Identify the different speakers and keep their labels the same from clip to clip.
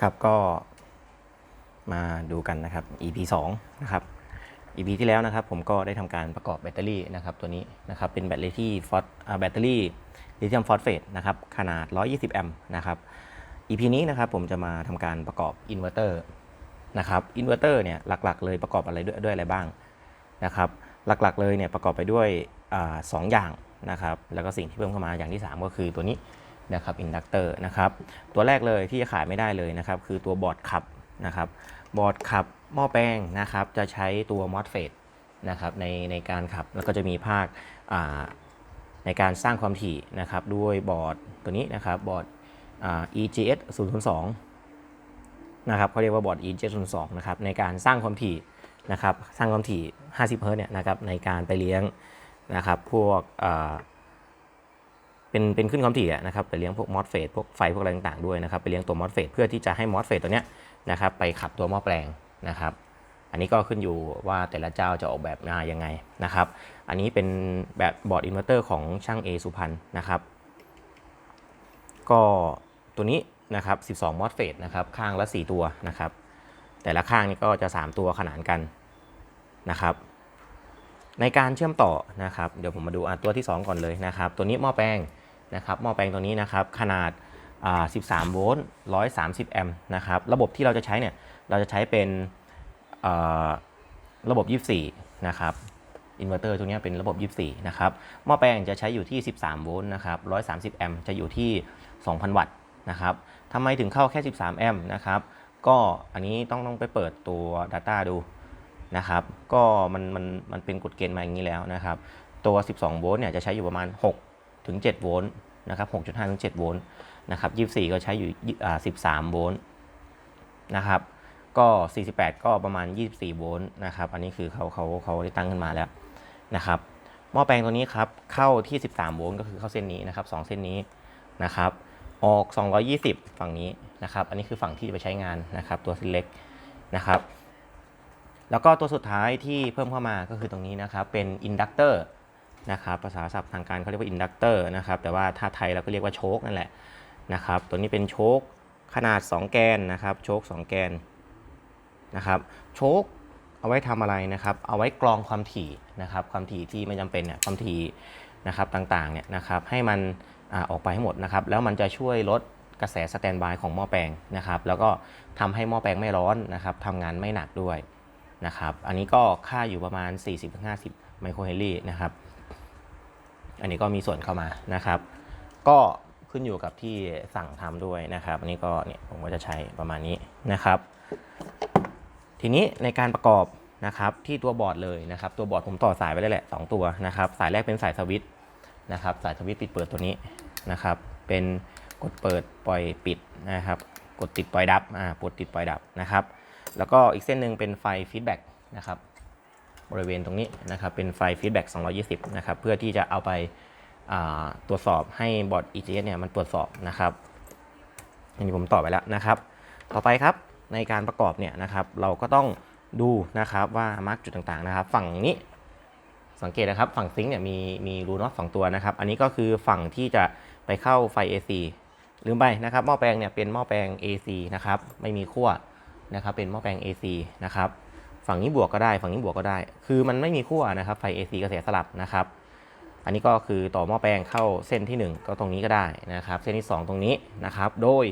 Speaker 1: ครับก็มาดูกันนะครับ EP 2นะครับ EP ที่แล้วนะครับ ผมก็ได้ทำการประกอบแบตเตอรี่นะครับ ตัวนี้นะครับเป็นแบตเตอรี่ที่ฟอสแบตเตอรี่ลิเธียมฟอสเฟตนะครับขนาด 120 แอมป์นะครับ EP นี้นะครับผมจะมาทำการประกอบอินเวอร์เตอร์นะครับอินเวอร์เตอร์เนี่ยหลักๆ เลยประกอบอะไรด้วยด้วยอะไรบ้างนะครับ หลักๆเลยเนี่ยประกอบไปด้วยอสองอย่างนะครับ แล้วก็สิ่งที่เพิ่มเข้ามาอย่างที่ 3 ก็คือตัวนี้ นะครับอินดักเตอร์นะครับตัวแรกเลยที่จะขายไม่ได้เลยนะครับคือตัวบอร์ดขับนะครับบอร์ดขับหม้อแป้งนะครับจะใช้ตัวมอสเฟตนะครับในในการขับแล้วก็จะมีภาคอ่าในการสร้างความถี่นะครับด้วยบอร์ดตัวนี้นะครับบอร์ด EGS 002นะครับเขาเรียกว่าบอร์ด EGS 002นะครับในการสร้างความถี่นะครับสร้างความถี่ 50 เฮิร์ตเนี่ยนะครับในการไปเลี้ยงนะครับพวกอ เป็นเป็นขึ้นความถี่นะครับไปเลี้ยงพวกมอสเฟตพวกไฟพวกอะไรต่างๆด้วยนะครับไปเลี้ยงตัวมอสเฟตเพื่อที่จะให้มอสเฟตตัวเนี้ยนะครับไปขับตัวหม้อแปลงนะครับ อันนี้ก็ขึ้นอยู่ว่าแต่ละเจ้าจะออกแบบมายังไงนะครับ อันนี้เป็นแบบบอร์ดอินเวอร์เตอร์ของช่าง A สุพรรณนะครับ ก็ตัวนี้นะครับ 12 มอสเฟตนะครับข้างละ 4 ตัวนะครับ แต่ละข้างนี่ก็จะ 3 ตัวขนานกันนะครับในการเชื่อมต่อนะครับ เดี๋ยวผมมาดูอตัวที่ 2 ก่อนเลยนะครับ ตัวนี้หม้อแปลง นะครับหม้อแปลงตัวนี้นะครับขนาด 13 โวลต์ 130 แอมป์นะครับระบบที่เราจะใช้เนี่ยเราจะใช้เป็นอ่าระบบ 24 นะครับอินเวอร์เตอร์ตัวนี้เป็นระบบ 24 นะครับหม้อแปลงจะใช้อยู่ที่ 13 โวลต์นะครับ 130 แอมป์จะอยู่ที่ 2,000 วัตต์นะครับทำไมถึงเข้าแค่ 13 แอมป์นะครับก็อันนี้ต้องต้องไปเปิดตัว Data ดูนะครับก็มันมันมันเป็นกฎเกณฑ์มาอย่างนี้แล้วนะครับตัว 12 โวลต์เนี่ยจะใช้อยู่ประมาณ 6 ถึง7โวลต์นะครับ6.5ถึง7โวลต์นะครับ24 ก็ใช้อยู่อ่า13โวลต์นะครับก็ 48 ก็ประมาณ 24 โวลต์นะครับอันนี้คือเขาเขาเขาได้ตั้งขึ้นมาแล้วนะครับหม้อแปลงตัวนี้ครับเข้าที่ 13 โวลต์ก็คือเข้าเส้นนี้นะครับ2เส้นนี้นะครับออก 220 ฝั่งนี้นะครับอันนี้คือฝั่งที่จะไปใช้งานนะครับตัวเส้นเล็กนะครับแล้วก็ตัวสุดท้ายที่เพิ่มเข้ามาก็คือตรงนี้นะครับเป็นอินดักเตอร์ นะครับภาษาศัพท์ทางการเขาเรียกว่าอินดักเตอร์นะครับแต่ว่าถ้าไทยเราก็เรียกว่าโชคนั่นแหละนะครับตัวนี้เป็นโชคขนาด 2 แกนนะครับโชค2 แกนนะครับโชคเอาไว้ทำอะไรนะครับ เอาไว้กรองความถี่นะครับความถี่ที่ไม่จำเป็นเนี่ยความถี่นะครับต่างๆเนี่ยนะครับให้มันอออกไปให้หมดนะครับแล้วมันจะช่วยลดกระแสสแตนบายของหม้อแปลงนะครับแล้วก็ทำให้หม้อแปลงไม่ร้อนนะครับทำงานไม่หนักด้วยนะครับอันนี้ก็ค่าอยู่ประมาณ 40-50 ไมโครเฮนรี่นะครับ อันนี้ก็มีส่วนเข้ามานะครับ ก็ขึ้นอยู่กับที่สั่งทำด้วยนะครับ อันนี้ก็เนี่ยผมก็จะใช้ประมาณนี้นะครับ ทีนี้ในการประกอบนะครับที่ตัวบอร์ดเลยนะครับ ตัวบอร์ดผมต่อสายไปได้แหละ 2 ตัวนะครับ สายแรกเป็นสายสวิตช์นะครับ สายสวิตช์ปิดเปิดตัวนี้นะครับ เป็นกดเปิดปล่อยปิดนะครับ กดติดปล่อยดับอ่ากดติดปล่อยดับนะครับ แล้วก็อีกเส้นหนึ่งเป็นไฟฟีดแบ็กนะครับ บริเวณตรงนี้นะครับเป็นไฟฟีดแบ็ก220 นะครับ เพื่อที่จะเอาไปาตรวจสอบให้บอร์ด EGS เนี่ยมันตรวจสอบนะครับอันนี้ผมต่อไปแล้วนะครับ ต่อไปครับในการประกอบเนี่ยนะครับเราก็ต้องดูนะครับว่ามาร์กจุดต่างๆนะครับ ฝั่งนี้สังเกตนะครับฝั่งซิงค์เนี่ยมีมีรูน็อตสองตัวนะครับ อันนี้ก็คือฝั่งที่จะไปเข้าไฟ AC ลืมไปนะครับหม้อแปลงเนี่ยเป็นหม้อแปลง AC นะครับไม่มีขั้วนะครับเป็นหม้อแปลง AC นะครับ ฝั่งนี้บวกก็ได้ ฝั่งนี้บวกก็ได้ คือมันไม่มีขั้วนะครับไฟ AC กระแสสลับนะครับ อันนี้ก็คือต่อหม้อแปลงเข้าเส้นที่ 1 ก็ตรงนี้ก็ได้นะครับ เส้นที่ 2 ตรงนี้นะครับ โดย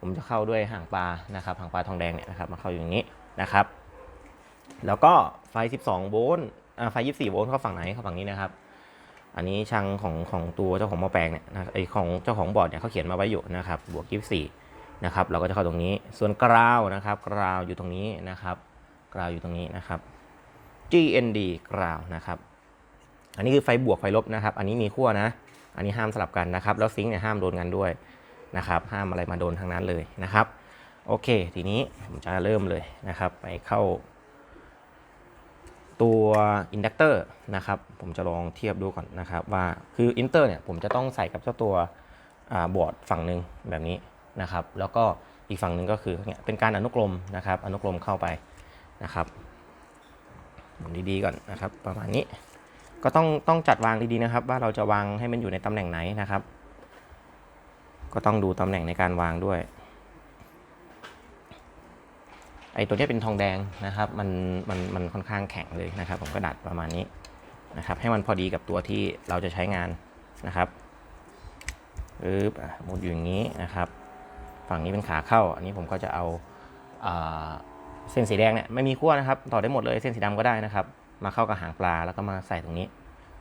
Speaker 1: ผมจะเข้าด้วยหางปลานะครับหางปลาทองแดงเนี่ยนะครับมาเข้าอย่างนี้นะครับ แล้วก็ไฟ 12 โวลต์อ่าไฟ 24 โวลต์เข้าฝั่งไหนเข้าฝั่งนี้นะครับ อันนี้ช่างของของตัวเจ้าของหม้อแปลงเนี่ยนะไอของเจ้าของบอร์ดเนี่ยเขาเขียนมาไว้อยู่นะครับบวก 24นะครับเราก็จะเข้าตรงนี้ส่วนกราวนะครับกราวอยู่ตรงนี้นะครับ กราวอยู่ตรงนี้นะครับ GND กราวนะครับ อันนี้คือไฟบวกไฟลบนะครับ อันนี้มีขั้วนะ อันนี้ห้ามสลับกันนะครับ แล้วซิงค์เนี่ยห้ามโดนกันด้วยนะครับ ห้ามอะไรมาโดนทางนั้นเลยนะครับ โอเค ทีนี้ผมจะเริ่มเลยนะครับ ไปเข้า ตัวอินดักเตอร์นะครับ ผมจะลองเทียบดูก่อนนะครับว่า คืออินเตอร์เนี่ยผมจะต้องใส่กับเจ้าตัวบอร์ดฝั่งหนึ่งแบบนี้นะครับ แล้วก็อีกฝั่งหนึ่งก็คือเนี่ยเป็นการอนุกรมนะครับ อนุกรมเข้าไป นะครับหมุนดีๆก่อนนะครับ ประมาณนี้ก็ต้องต้องจัดวางดีๆนะครับ ว่าเราจะวางให้มันอยู่ในตำแหน่งไหนนะครับ ก็ต้องดูตำแหน่งในการวางด้วยไอตัวนี้เป็นทองแดงนะครับ มันมันมันค่อนข้างแข็งเลยนะครับ ผมก็ดัดประมาณนี้นะครับ ให้มันพอดีกับตัวที่เราจะใช้งานนะครับปึ๊บอะหมุดอยู่อย่างนี้นะครับ ฝั่งนี้เป็นขาเข้า อันนี้ผมก็จะเอาอ่า เส้นสีแดงเนี่ยไม่มีขั้วนะครับ ต่อได้หมดเลยเส้นสีดำก็ได้นะครับ มาเข้ากับหางปลาแล้วก็มาใส่ตรงนี้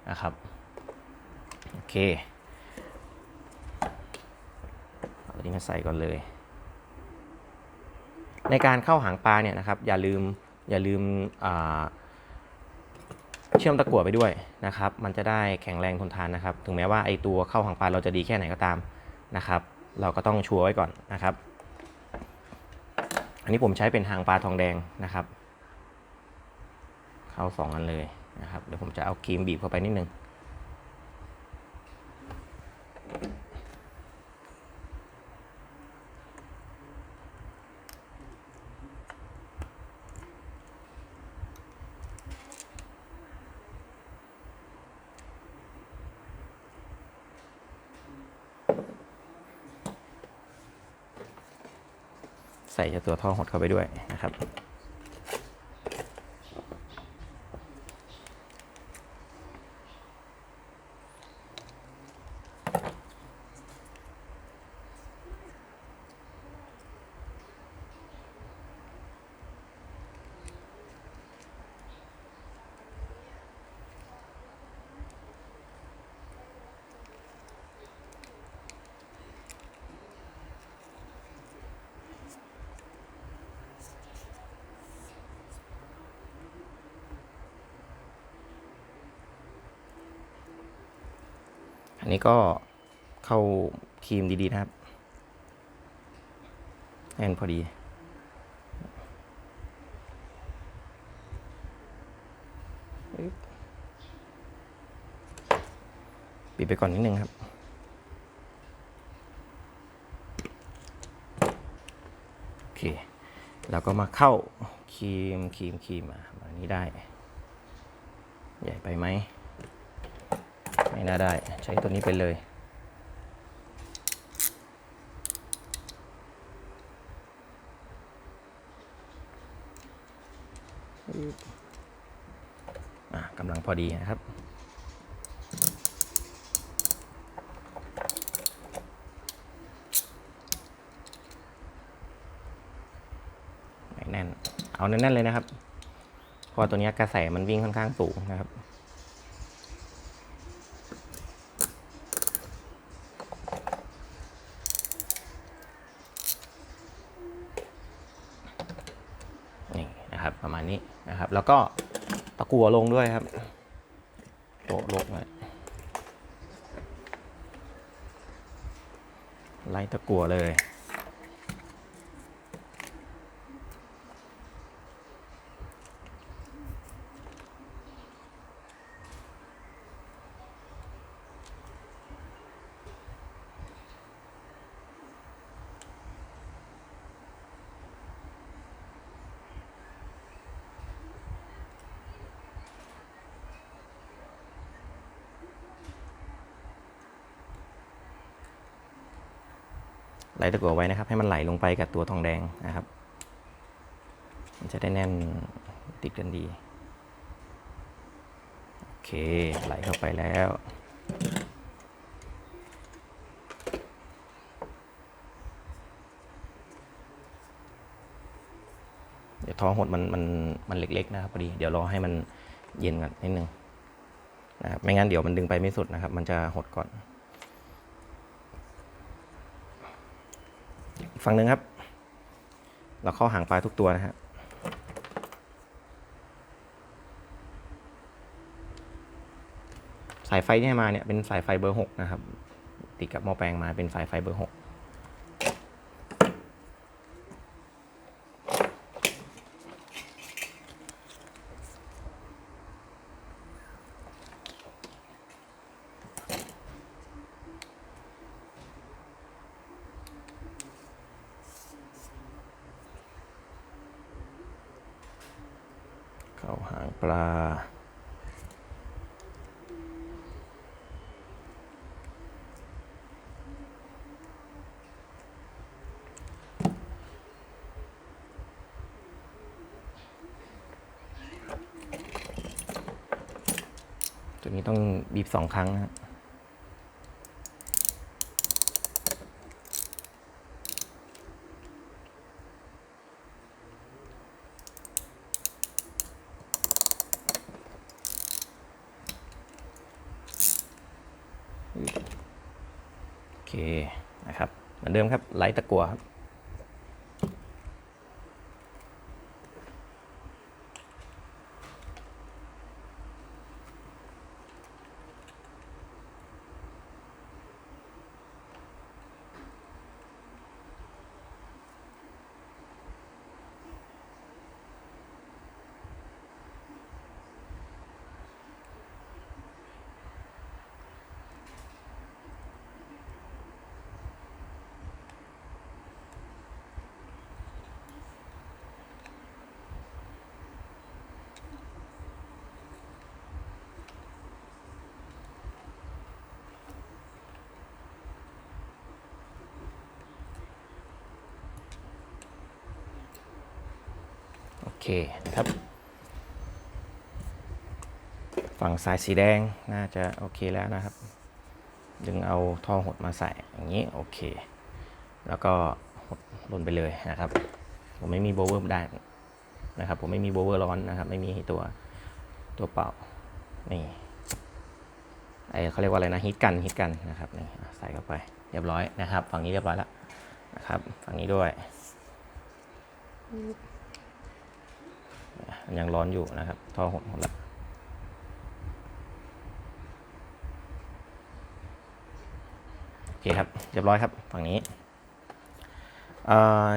Speaker 1: นะครับโอเคเอาตัวนี้มาใส่ก่อนเลย ในการเข้าหางปลาเนี่ยนะครับ อย่าลืมอย่าลืมเชื่อมตะกั่วไปด้วยนะครับ มันจะได้แข็งแรงทนทานนะครับ ถึงแม้ว่าไอตัวเข้าหางปลาเราจะดีแค่ไหนก็ตามนะครับ เราก็ต้องชัวร์ไว้ก่อนนะครับ อันนี้ผมใช้เป็นหางปลาทองแดงนะครับ เข้าสองอันเลยนะครับ เดี๋ยวผมจะเอาครีมบีบเข้าไปนิดนึง ใส่เจ้าตัวท่อหดเข้าไปด้วยนะครับ อันนี้ก็เข้าครีมดีๆนะครับให้มันพอดี ปิดไปก่อนนิดนึงครับโอเคแล้วก็มาเข้าครีมครีมครีมอะแบบนี้ได้ ใหญ่ไปไหม ไม่น่าได้ใช้ตัวนี้ไปเลยอะกำลังพอดีนะครับไม่แน่น เอาแน่นๆเลยนะครับ เพราะตัวนี้กระแสมันวิ่งค่อนข้างสูงนะครับ นี่นะครับประมาณ นะครับ แล้วก็ตะกัวลงด้วยครับโตะลงเลยไล่ตะกัวเลย ตะกั่วไว้นะครับ ให้มันไหลลงไปกับตัวทองแดงนะครับ มันจะได้แน่นติดกันดี โอเค ไหลเข้าไปแล้วเดี๋ยวท้องหดมันมันมันเล็ก ๆ นะครับพอดี เดี๋ยวรอให้มันเย็นก่อนนิดนึงนะครับไม่งั้นเดี๋ยวมันดึงไปไม่สุดนะครับ มันจะหดก่อน ฝั่งหนึ่งครับ เราเข้าหางปลาทุกตัวนะฮะสายไฟที่มาเนี่ยเป็นสายไฟเบอร์ 6 นะครับ ติดกับหม้อแปลงมาเป็นสายไฟเบอร์ 6างปลา ตัวนี้ต้องบีบสองครั้งนะครับ เคนะครับ เหมือนเดิมครับไลท์ตะกัวครับ เคนะครับ ฝั่งสายสีแดงน่าจะโอเคแล้วนะครับ ดึงเอาท่อหดมาใส่อย่างนี้โอเค แล้วก็หดลนไปเลยนะครับ ผมไม่มีโบเวอร์ได้นะครับ ผมไม่มีโบเวอร์ร้อนนะครับ ไม่มีตัวตัวเป่านี่ไอเขาเรียกว่าอะไรนะฮิตกันฮิตกันนะครับนี่ใส่เข้าไปเรียบร้อยนะครับ ฝั่งนี้เรียบร้อยแล้วนะครับ ฝั่งนี้ด้วย ยังร้อนอยู่นะครับท่อหดหมดแล้วโอเคครับเรียบร้อยครับฝั่งนี้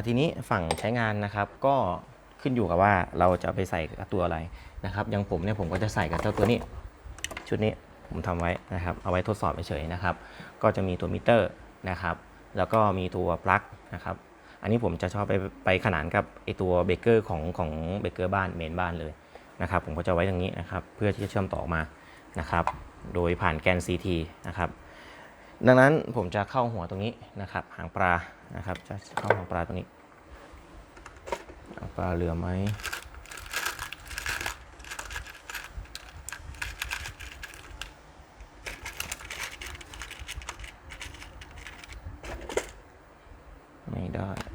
Speaker 1: ทีนี้ฝั่งใช้งานนะครับก็ขึ้นอยู่กับว่าเราจะไปใส่กับตัวอะไรนะครับอย่างผมเนี่ยผมก็จะใส่กับเจ้าตัวนี้ ชุดนี้ผมทำไว้นะครับ เอาไว้ทดสอบเฉยๆนะครับ ก็จะมีตัวมิเตอร์นะครับ แล้วก็มีตัวปลั๊กนะครับ อันนี้ผมจะชอบไปไปขนานกับไอตัวเบเกอร์ของของเบเกอร์บ้านเมนบ้านเลยนะครับ ผมก็จะไว้ตรงนี้นะครับเพื่อที่จะเชื่อมต่อมานะครับ โดยผ่านแกน CT นะครับ ดังนั้นผมจะเข้าหัวตรงนี้นะครับ หางปลานะครับ จะเข้าหางปลาตรงนี้หางปลาเหลือไหมไม่ได้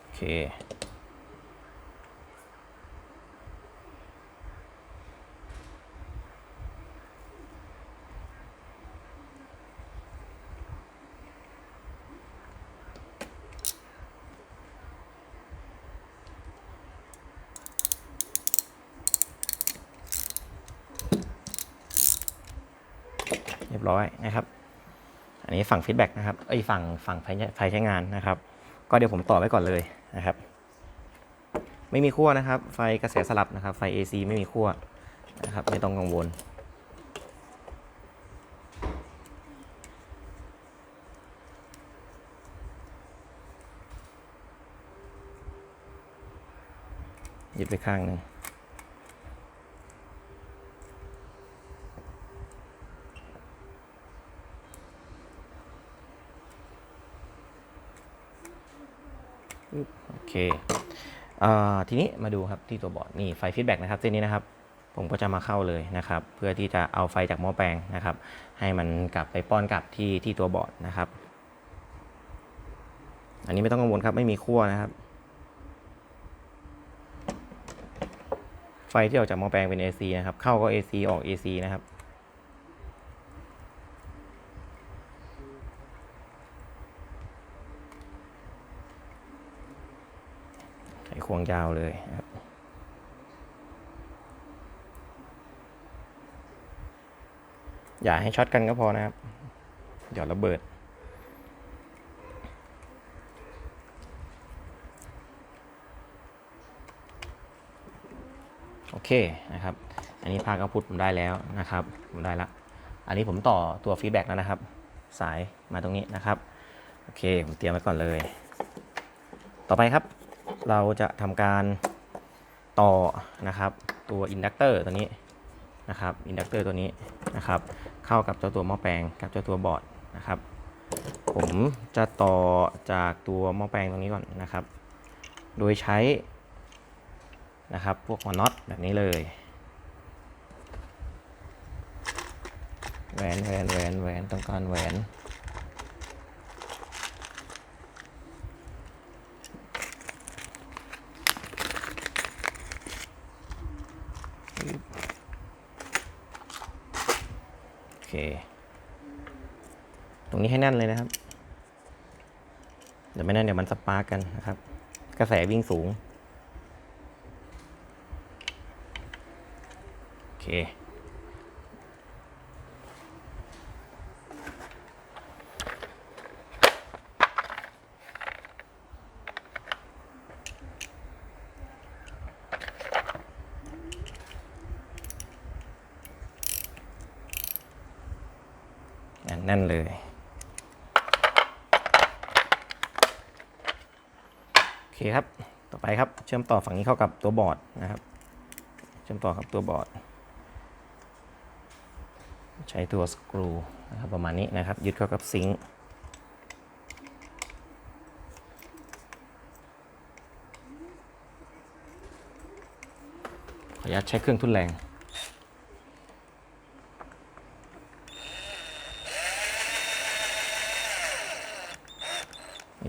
Speaker 1: โอเค รียบร้อยนะครับ อันนี้ฝั่งฟีดแบ็กนะครับเอ้ฝั่งฝั่งไฟใช้ไฟใช้งานนะครับ ก็เดี๋ยวผมต่อไว้ก่อนเลยนะครับ ไม่มีขั้วนะครับ ไฟกระแสสลับนะครับ ไฟ AC ไม่มีขั้วนะครับ ไม่ต้องกังวลยึดไปข้างหนึ่ง เคเอ่อทีนี้มาดูครับที่ตัวบอร์ดนี่ไฟฟีดแบ็กนะครับเส้นนี้นะครับ ผมก็จะมาเข้าเลยนะครับ เพื่อที่จะเอาไฟจากหม้อแปลงนะครับ ให้มันกลับไปป้อนกลับที่ที่ตัวบอร์ดนะครับ อันนี้ไม่ต้องกังวลครับไม่มีขั้วนะครับ ไฟที่ออกจากหม้อแปลงเป็น AC นะครับ เข้าก็ AC ออก AC นะครับ ควงยาวเลยครับอย่าให้ช็อตกันก็พอนะครับ เดี๋ยวระเบิด โอเคนะครับอันอันนี้ภาคเอาพุทผมได้แล้วนะครับ ผมได้ละ อันนี้ผมต่อตัวฟีดแบ็กแล้วนะครับ สายมาตรงนี้นะครับ โอเค ผมเตรียมไว้ก่อนเลย ต่อไปครับ เราจะทำการต่อนะครับ ตัวอินดักเตอร์ตัวนี้นะครับอินดักเตอร์ตัวนี้นะครับ เข้ากับเจ้าตัวหม้อแปลงกับเจ้าตัวบอร์ดนะครับ ผมจะต่อจากตัวหม้อแปลงตรงนี้ก่อนนะครับ โดยใช้นะครับพวกหัวน็อตแบบนี้เลยแหวนแหวนแหวนแหวนต้องการแหวน เค ตรงนี้ให้แน่นเลยนะครับ เดี๋ยวไม่แน่นเดี๋ยวมันสปาร์กกันนะครับ กระแสวิ่งสูง โอเค แน่นเลย โอเคครับ ต่อไปครับ เชื่อมต่อฝั่งนี้เข้ากับตัวบอร์ดนะครับ เชื่อมต่อกับตัวบอร์ด ใช้ตัวสกรูนะครับประมาณนี้นะครับ ยึดเข้ากับซิงค์ขออนุญาตใช้เครื่องทุนแรง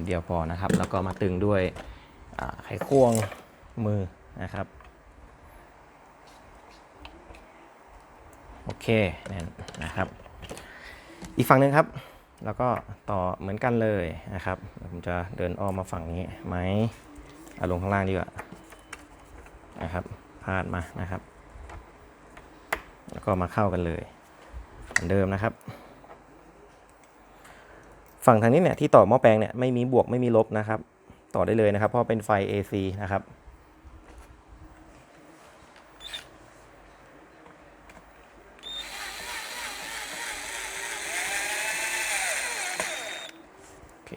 Speaker 1: เดียวพอนะครับ แล้วก็มาตึงด้วยไขควงมือนะครับโอเคนั่นนะครับ อีกฝั่งหนึ่งครับ แล้วก็ต่อเหมือนกันเลยนะครับ ผมจะเดินอ้อมมาฝั่งนี้ไหมเอาลงข้างล่างดีกว่านะครับพาดมานะครับ แล้วก็มาเข้ากันเลย เหมือนเดิมนะครับ ฝั่งทางนี้เนี่ยที่ต่อหม้อแปลงเนี่ยไม่มีบวกไม่มีลบนะครับ ต่อได้เลยนะครับเพราะเป็นไฟ AC นะครับโอเค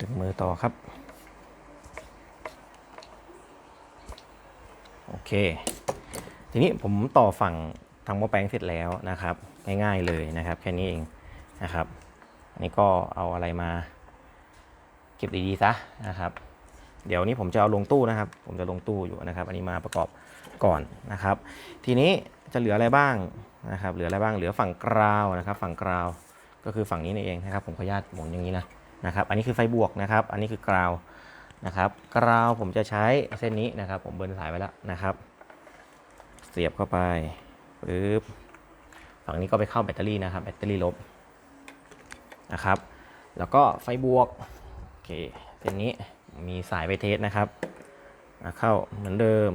Speaker 1: ถึงมือต่อครับ โอเค ทีนี้ผมต่อฝั่งทางหม้อแปลงเสร็จแล้วนะครับ ง่ายๆเลยนะครับ แค่นี้เอง นะครับอันนี้ก็เอาอะไรมา เก็บดีๆซะนะครับ เดี๋ยวนี้ผมจะเอาลงตู้นะครับ ผมจะลงตู้อยู่นะครับ อันนี้มาประกอบก่อนนะครับ ทีนี้จะเหลืออะไรบ้างนะครับ เหลืออะไรบ้างเหลือฝั่งกราวนะครับ ฝั่งกราวก็คือฝั่งนี้นี่เองนะครับ ผมขออนุญาตหมุนอย่างนี้นะนะครับ อันนี้คือไฟบวกนะครับ อันนี้คือกราวนะครับ กราวผมจะใช้เส้นนี้นะครับ ผมเบิร์นสายไว้แล้วนะครับ เสียบเข้าไปปึ๊บฝั่งนี้ก็ไปเข้าแบตเตอรี่นะครับ แบตเตอรี่ลบ นะครับ แล้วก็ไฟบวกโอเคเส้นนี้มีสายไปเทสนะครับเข้าเหมือนเดิม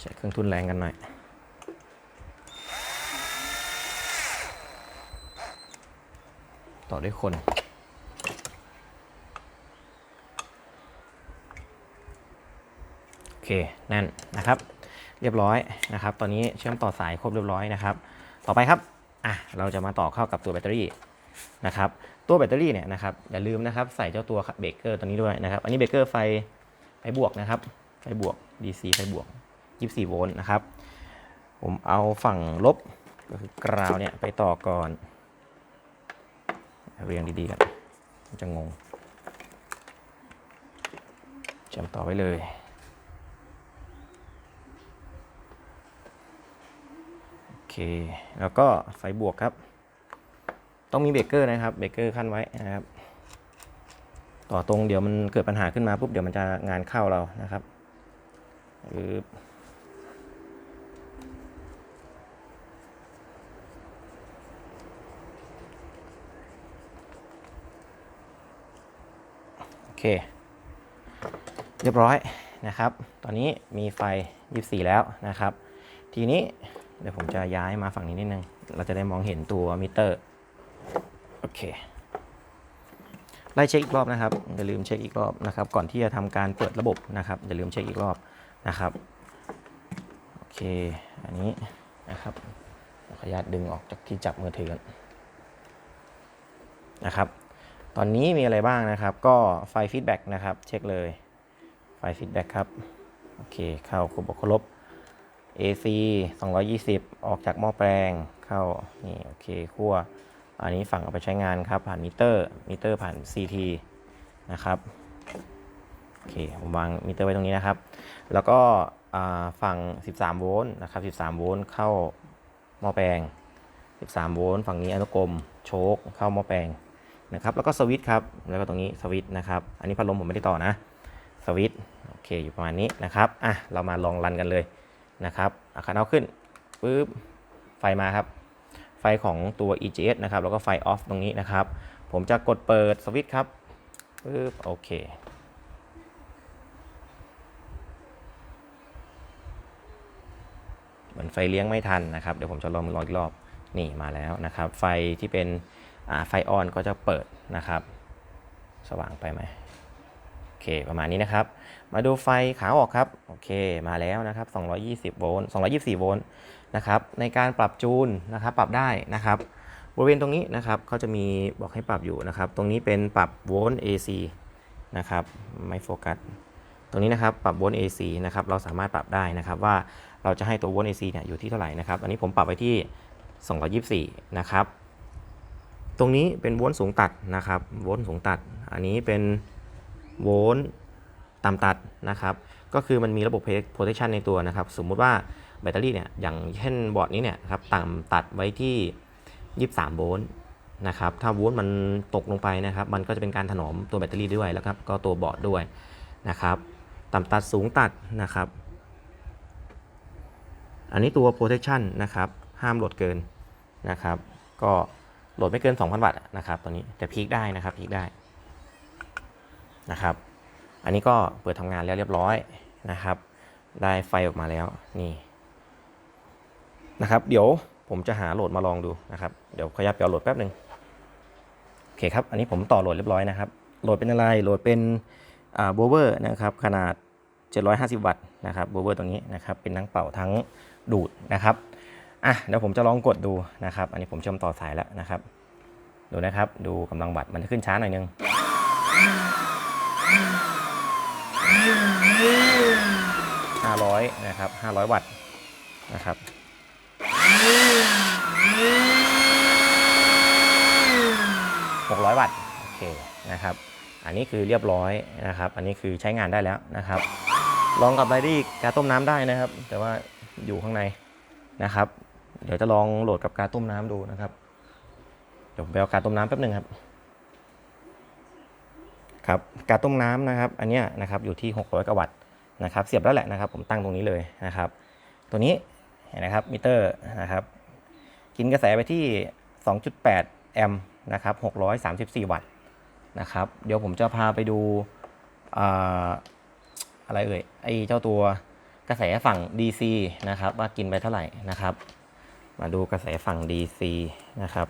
Speaker 1: ใช้เครื่องทุนแรงกันหน่อยต่อด้วยคน โอเค แน่นนะครับ เรียบร้อยนะครับ ตอนนี้เชื่อมต่อสายครบเรียบร้อยนะครับ ต่อไปครับอะเราจะมาต่อเข้ากับตัวแบตเตอรี่นะครับ ตัวแบตเตอรี่เนี่ยนะครับอย่าลืมนะครับใส่เจ้าตัวเบรกเกอร์ตัวนี้ด้วยนะครับ อันนี้เบรกเกอร์ไฟไฟบวกนะครับ ไฟบวก DC ไฟบวก 24 โวลต์นะครับ ผมเอาฝั่งลบก็คือกราวเนี่ยไปต่อก่อน เรียงดีๆกันมันจะงงเชื่อมต่อไว้เลย โอเค แล้วก็ไฟบวกครับ ต้องมีเบรกเกอร์นะครับ เบรกเกอร์ขั้นไว้นะครับ ต่อตรงเดี๋ยวมันเกิดปัญหาขึ้นมาปุ๊บเดี๋ยวมันจะงานเข้าเรานะครับปึ๊บโอเค เรียบร้อยนะครับ ตอนนี้มีไฟ 24 แล้วนะครับ ทีนี้ เดี๋ยวผมจะย้ายมาฝั่งนี้นิดนึง เราจะได้มองเห็นตัวมิเตอร์ โอเค ไล่เช็คอีกรอบนะครับ อย่าลืมเช็คอีกรอบนะครับ ก่อนที่จะทำการเปิดระบบนะครับ อย่าลืมเช็คอีกรอบนะครับ โอเค อันนี้นะครับขออนุญาตดึงออกจากที่จับมือถือก่อนนะครับ ตอนนี้มีอะไรบ้างนะครับ ก็ไฟฟีดแบ็กนะครับ เช็คเลย ไฟฟีดแบ็กครับ โอเค เข้าครบครบ AC 220 ออกจากหม้อแปลงเข้านี่โอเคขั้วอันนี้ฝั่งเอาไปใช้งานครับผ่านมิเตอร์มิเตอร์ผ่าน CT นะครับโอเคผมวางมิเตอร์ไว้ตรงนี้นะครับ แล้วก็อ่าฝั่ง 13 โวลต์นะครับ 13 โวลต์เข้าหม้อแปลง 13 โวลต์ฝั่งนี้อนุกรมโชคเข้าหม้อแปลงนะครับ แล้วก็สวิตช์ครับ แล้วก็ตรงนี้สวิตช์นะครับ อันนี้พัดลมผมไม่ได้ต่อนะ สวิตช์โอเคอยู่ประมาณนี้นะครับ อะ เรามาลองรันกันเลย นะครับอาคารเอาขึ้นปุ๊บไฟมาครับ ไฟของตัว EGS นะครับ แล้วก็ไฟออฟตรงนี้นะครับ ผมจะกดเปิดสวิตช์ครับปุ๊บโอเคเหมือนไฟเลี้ยงไม่ทันนะครับ เดี๋ยวผมจะลองลองอีกรอบนี่มาแล้วนะครับ ไฟที่เป็นไฟออนก็จะเปิดนะครับ สว่างไปไหม เคประมาณนี้นะครับ มาดูไฟขาออกครับโอเคมาแล้วนะครับ 220 โวลต์224 โวลต์นะครับในการปรับจูนนะครับปรับได้นะครับบริเวณตรงนี้นะครับเขาจะมีบอกให้ปรับอยู่นะครับ ตรงนี้เป็นปรับโวลต์ AC นะครับไม่โฟกัสตรงนี้นะครับปรับโวลต์ AC นะครับเราสามารถปรับได้นะครับว่าเราจะให้ตัวโวลต์ AC เนี่ยอยู่ที่เท่าไหร่นะครับอันนี้ผมปรับไว้ที่ 224 นะครับ ตรงนี้เป็นโวลต์สูงตัดนะครับโวลต์สูงตัด อันนี้เป็น โวลต์ต่ำตัดนะครับ ก็คือมันมีระบบ protection ในตัวนะครับ สมมุติว่าแบตเตอรี่เนี่ยอย่างเช่นบอร์ดนี้เนี่ยครับต่ำตัดไว้ที่ 23 โวลต์นะครับ ถ้าโวลต์มันตกลงไปนะครับ มันก็จะเป็นการถนอมตัวแบตเตอรี่ด้วยแล้วครับก็ตัวบอร์ดด้วยนะครับต่ำตัดสูงตัดนะครับ อันนี้ตัว protection นะครับ ห้ามโหลดเกินนะครับ ก็โหลดไม่เกิน 2,000 วัตต์นะครับตัวนี้แต่พีคได้นะครับพีคได้ นะครับ อันนี้ก็เปิดทำงานแล้วเรียบร้อยนะครับ ได้ไฟออกมาแล้วนี่นะครับ เดี๋ยวผมจะหาโหลดมาลองดูนะครับ เดี๋ยวขยับไปเอาโหลดแป๊บหนึ่งโอเคครับ อันนี้ผมต่อโหลดเรียบร้อยนะครับ โหลดเป็นอะไร โหลดเป็นโบเวอร์นะครับ ขนาด 750 วัตต์นะครับโบเวอร์ตรงนี้นะครับ เป็นทั้งเป่าทั้งดูดนะครับ อะ เดี๋ยวผมจะลองกดดูนะครับ อันนี้ผมเชื่อมต่อสายแล้วนะครับ ดูนะครับ ดูกำลังวัตต์มันจะขึ้นช้าหน่อยนึง 500 นะครับ 500 วัตต์นะครับ600 วัตต์โอเคนะครับ อันนี้คือเรียบร้อยนะครับ อันนี้คือใช้งานได้แล้วนะครับ ลองกับไดรี่กาต้มน้ำได้นะครับ แต่ว่าอยู่ข้างในนะครับ เดี๋ยวจะลองโหลดกับกาต้มน้ำดูนะครับ เดี๋ยวไปเอากาต้มน้ำแป๊บหนึ่งครับ ครับกาต้มน้ำนะครับ อันนี้นะครับอยู่ที่ 600กวัตต์นะครับ เสียบแล้วแหละนะครับ ผมตั้งตรงนี้เลยนะครับ ตัวนี้เห็นนะครับมิเตอร์นะครับ กินกระแสไปที่ 2.8 แอมป์นะครับ 634 วัตต์นะครับ เดี๋ยวผมจะพาไปดูอ่าอะไรเอ่ยไอเจ้าตัวกระแสฝั่ง DC นะครับ ว่ากินไปเท่าไหร่นะครับ มาดูกระแสฝั่ง DC นะครับ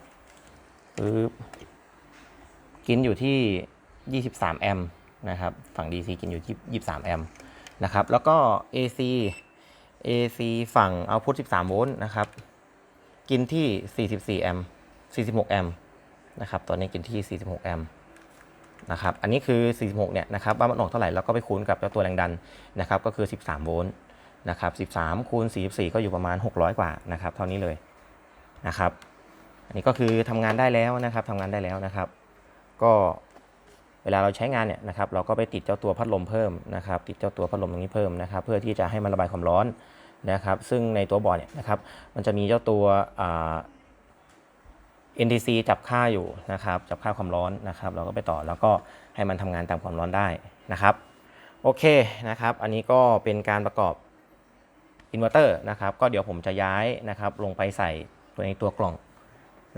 Speaker 1: ปึ๊บกินอยู่ที่ 23 แอมป์นะครับ ฝั่ง DC กินอยู่ที่23 แอมป์นะครับ แล้วก็ AC AC ฝั่ง output 13 โวลต์นะครับ กินที่ 44 แอมป์46 แอมป์นะครับ ตอนนี้กินที่ 46 แอมป์นะครับ อันนี้คือ 46 เนี่ยนะครับว่ามันออกเท่าไหร่แล้วก็ไปคูณกับเจ้าตัวแรงดันนะครับ ก็คือ 13 โวลต์นะครับ 13 คูณ 44 ก็อยู่ประมาณ 600 กว่านะครับ เท่านี้เลยนะครับ อันนี้ก็คือทำงานได้แล้วนะครับทำงานได้แล้วนะครับ ก็ เวลาเราใช้งานเนี่ยนะครับเราก็ไปติดเจ้าตัวพัดลมเพิ่มนะครับ ติดเจ้าตัวพัดลมตรงนี้เพิ่มนะครับ เพื่อที่จะให้มันระบายความร้อนนะครับ ซึ่งในตัวบอร์ดเนี่ยนะครับ มันจะมีเจ้าตัว NTC จับค่าอยู่นะครับ จับค่าความร้อนนะครับ เราก็ไปต่อแล้วก็ให้มันทำงานตามความร้อนได้นะครับ โอเคนะครับ อันนี้ก็เป็นการประกอบอินเวอร์เตอร์นะครับ ก็เดี๋ยวผมจะย้ายนะครับ ลงไปใส่ตัวในตัวกล่อง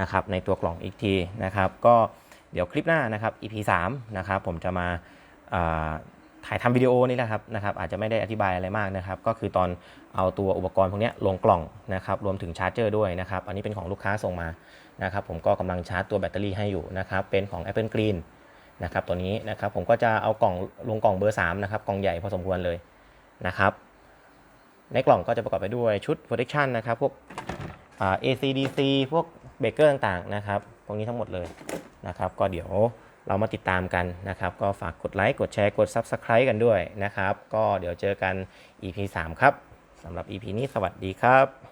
Speaker 1: นะครับ ในตัวกล่องอีกทีนะครับ ก็ เดี๋ยวคลิปหน้านะครับ EP 3นะครับผมจะมาถ่ายทำวิดีโอนี่แหละครับนะครับอาจจะไม่ได้อธิบายอะไรมากนะครับ ก็คือตอนเอาตัวอุปกรณ์พวกนี้ลงกล่องนะครับรวมถึงชาร์จเจอร์ด้วยนะครับ อันนี้เป็นของลูกค้าส่งมานะครับ ผมก็กำลังชาร์จตัวแบตเตอรี่ให้อยู่นะครับ เป็นของ Apple Green นะครับตัวนี้นะครับผมก็จะเอากล่องลงกล่องเบอร์3นะครับกล่องใหญ่พอสมควรเลยนะครับ ในกล่องก็จะประกอบไปด้วยชุด protection นะครับพวก ACDC พวกเบรกเกอร์ต่างๆนะครับพวกนี้ทั้งหมดเลย นะครับ ก็เดี๋ยวเรามาติดตามกันนะครับ ก็ฝากกดไลค์กดแชร์กด Subscribe กันด้วยนะครับ ก็เดี๋ยวเจอกัน EP 3 ครับสำหรับ EP นี้สวัสดีครับ